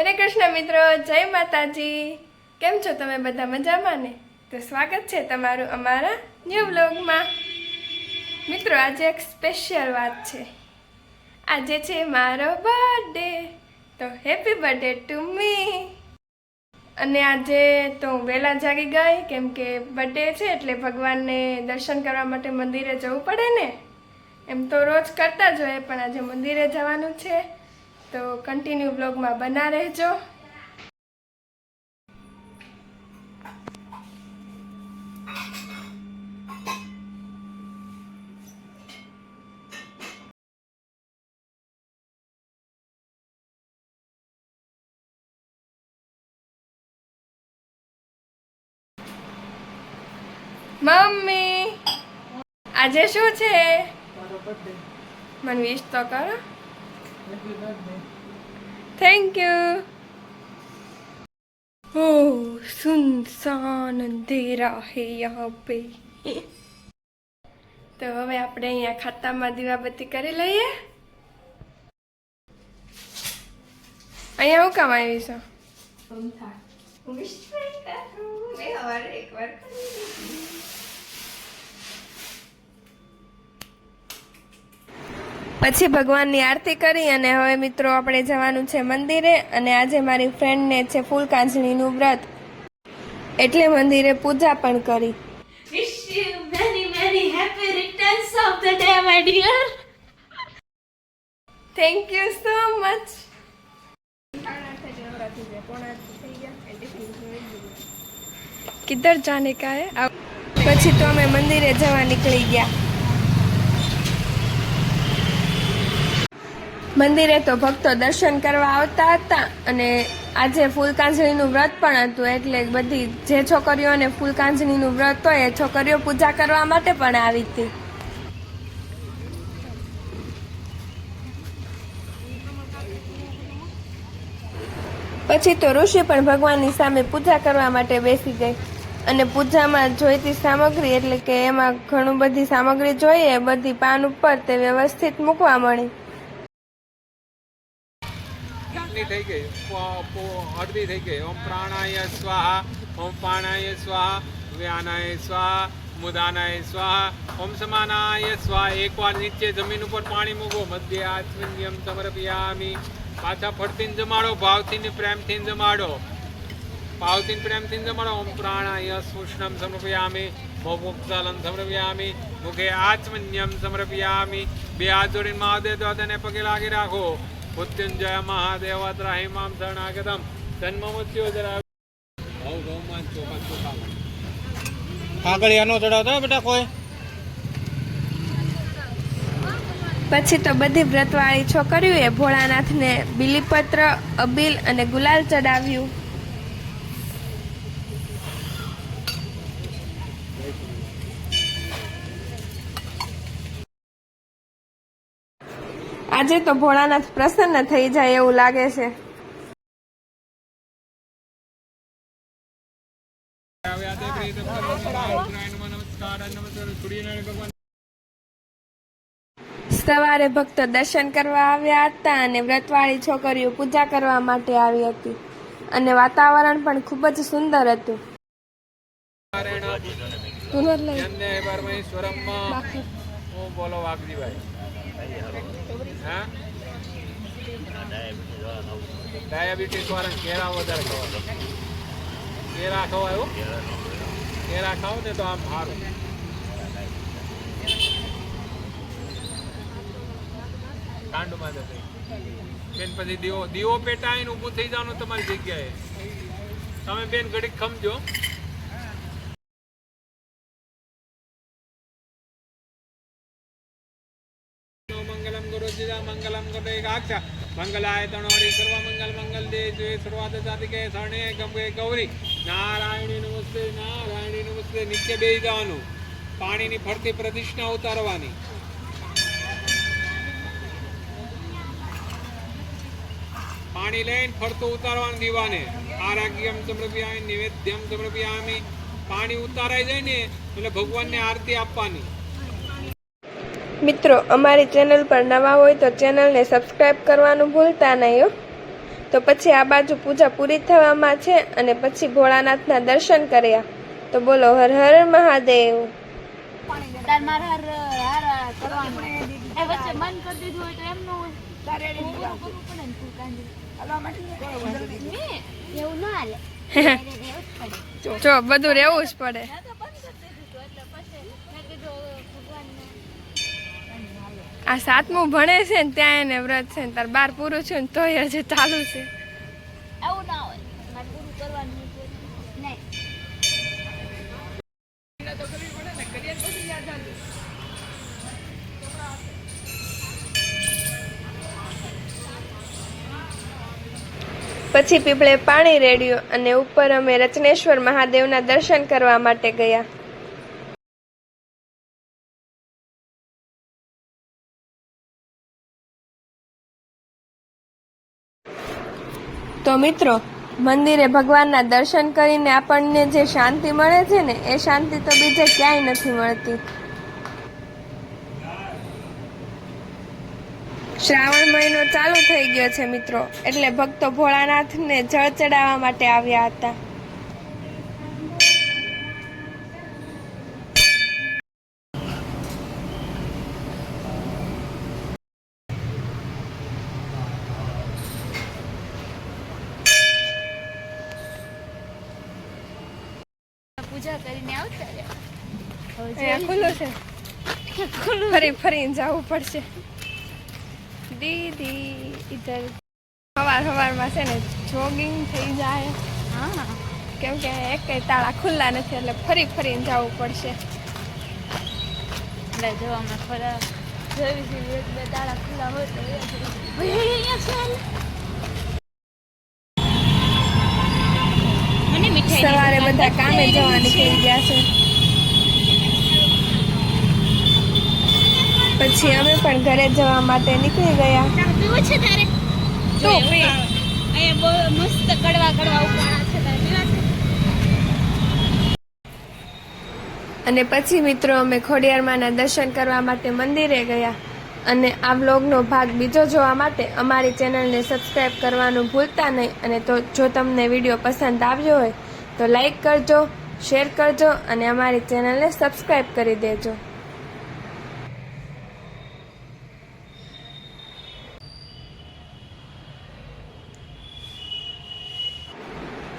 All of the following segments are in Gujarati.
હરે કૃષ્ણ મિત્રો, જય માતાજી. કેમ છો તમે બધા મજામાં ને? તો સ્વાગત છે તમારું અમારા ન્યૂ બ્લોગમાં મિત્રો, આજે એક સ્પેશિયલ વાત છે. આજે છે મારો બર્થડે તો હેપી બર્થડે ટુ મી અને આજે તો હું વહેલા જાગી ગઈ, કેમ કે બર્થડે છે એટલે ભગવાનને દર્શન કરવા માટે મંદિરે જવું પડે ને. એમ તો રોજ કરતા જ હોય, પણ આજે મંદિરે જવાનું છે. તો કન્ટિન્યુ બ્લોગમાં બના રહેજો. મમ્મી આજે શું છે? મને વિશ તો કરો. થેન્ક યુ ઓહ સુનસાન અંધેરા હે યહાં પે તો હવે આપણે અહીંયા ખાતામાં દીવાબત્તી કરી લઈએ અહીંયા હું કામ આવી છું પછી ભગવાનની આરતી કરી અને હવે મિત્રો આપણે જવાનું છે મંદિરે અને આજે મારી ફ્રેન્ડને છે ફૂલ કાંજણીનું વ્રત. એટલે મંદિરે પૂજા પણ કરી. થેન્ક યુ સો મચ કિધર જાને કા આવ- પછી તો અમે મંદિરે જવા નીકળી ગયા. મંદિરે તો ભક્તો દર્શન કરવા આવતા હતા અને આજે ફૂલકાંજળીનું વ્રત પણ હતું એટલે બધી જે છોકરીઓને ફૂલકાંજળીનું વ્રત હોય એ છોકરીઓ પૂજા કરવા માટે પણ આવી હતી. પછી તો ઋષિ પણ ભગવાનની સામે પૂજા કરવા માટે બેસી ગઈ અને પૂજામાં જોઈતી સામગ્રી એટલે કે એમાં ઘણું બધી સામગ્રી જોઈએ, બધી પાન ઉપર તે વ્યવસ્થિત મૂકવા મળી. કેટલી થઈ ગઈ. અડધી થઈ ગઈ. ઓમ પ્રાણાય સ્વાહા, ઓમ પાણાય સ્વાહા, વ્યાનાય સ્વાહા, મુદાનાય સ્વાહા, ઓમ સમાનાય સ્વાહા. એકવાર નીચે જમીન ઉપર પાણી મૂકો. મધ્ય આત્મન્યમ સમર્પયામી. પાછા ફરતીને જમાડો ભાવથી ને પ્રેમથી જમાડો. ભાવથી પ્રેમથી જમાડો. ઓમ પ્રાણાય સુષ્ણમ સમર્પયામી. મોક્ષાલમ સમર્પયામી. મુખે આત્મન્યમ સમર્પયામી. બે હાથ જોડીને મહાદેવ દાદાને પગે લાગી રાખો. મૃત્યુંજય મહાદેવ ત્રાહિમામ શરણાગતમ. જન્મમૃત્યુ જરા ભવ ભવમાં ચોખા ચોખા આગળ એનો ચડાવતા બેટા કોઈ? પછી તો બધી વ્રતવાળી છોકરીઓએ ભોળાનાથને બિલીપત્ર અબીલ અને ગુલાલ ચડાવ્યું. આજે તો ભોળાનાથ પ્રસન્ન થઈ જાય એવું લાગે છે. સવારે ભક્તો દર્શન કરવા આવ્યા હતા અને વ્રતવાળી છોકરીઓ પૂજા કરવા માટે આવી હતી. અને વાતાવરણ પણ ખૂબ જ સુંદર હતું. હું બોલો વાઘજીભાઈ. હા ડાયાબિટીસ વાળા કેળા વધારે ખવાય કેળા ખવાય એવું કેળા ખાવ ને તો આમ સારું કાંડમાં જશે બેન, પછી દીવો દીવો પેટાઈને ઊભું થઈ જવાનું તમારી જગ્યાએ. તમે બેન ઘડીક ખમજો. મંગલમ ગુરુ જીજા મંગલમ ગુરુ એકાક્ષ મંગલાય તણોરી સર્વ મંગલ મંગલ દે જો શરૂઆત જાતિ કે શરણે ગંગે ગૌરી. નારાયણી નમસ્તે નારાયણી નમસ્તે નીચે બે જવાનું પાણીની ફરતી પ્રતિષ્ઠા ઉતારવાની. પાણી લઈને ફરતું ઉતારવાનું દીવાને. આરાગ્યમ સમર્પ્યામી નિવેદ્યમ સમર્પ્યામી પાણી ઉતારાઈ જાય ને એટલે ભગવાનને આરતી આપવાની. મિત્રો અમારી ચેનલ પર નવા હોય તો ચેનલને સબસ્ક્રાઈબ કરવાનું ભૂલતા નહીં હો. તો પછી આ બાજુ પૂજા પૂરી થવામાં છે અને પછી ભોળાનાથના દર્શન કર્યા. તો બોલો હર હર મહાદેવ. જો બધું રહેવું જ કરવાનું આ સાતમું ભણે છે ને ત્યાં એને વ્રત છે ને તાર બાર પૂરું છે ને તોય હજી ચાલુ છે. એવું ના હોય. પૂરું કરવાનું પછી પીપળે પાણી રેડ્યું અને ઉપર અમે રચનેશ્વર મહાદેવના દર્શન કરવા માટે ગયા. તો મિત્રો, મંદિરે ભગવાનના દર્શન કરીને આપણને જે શાંતિ મળે છે ને, એ શાંતિ તો બીજે ક્યાંય નથી મળતી. શ્રાવણ મહિનો ચાલુ થઈ ગયો છે મિત્રો, એટલે ભક્તો ભોળાનાથને જળ ચડાવવા માટે આવ્યા હતા. પૂજા કરીને આવતા રહ્યા. ખુલ્લું છે. ફરી ફરીને જવું પડશે. દીદી ઇધર સવાર સવારમાં છે ને જોગિંગ થઈ જાય. હા. કેમ કે એક તાળા ખુલ્લા નથી એટલે ફરી ફરીને જવું પડશે. એટલે જો અમે ફરા જોઈ એક બે તાળા ખુલ્લા હોય તો બધા કામે જવા નીકળી ગયા છે. પછી અમે પણ ઘરે જવા માટે નીકળી ગયા. મસ્ત કડવા કડવા અને પછી મિત્રો અમે ખોડિયારમાંના દર્શન કરવા માટે મંદિરે ગયા. અને આ વ્લોગનો ભાગ બીજો જોવા માટે અમારી ચેનલને સબસ્ક્રાઈબ કરવાનું ભૂલતા નહીં. અને તો જો તમને વીડિયો પસંદ આવ્યો હોય તો લાઈક કરજો શેર કરજો અને અમારી ચેનલને સબસ્ક્રાઈબ કરી દેજો.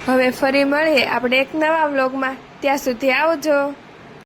હવે ફરી મળીએ આપણે એક નવા વ્લોગમાં ત્યાં સુધી આવજો.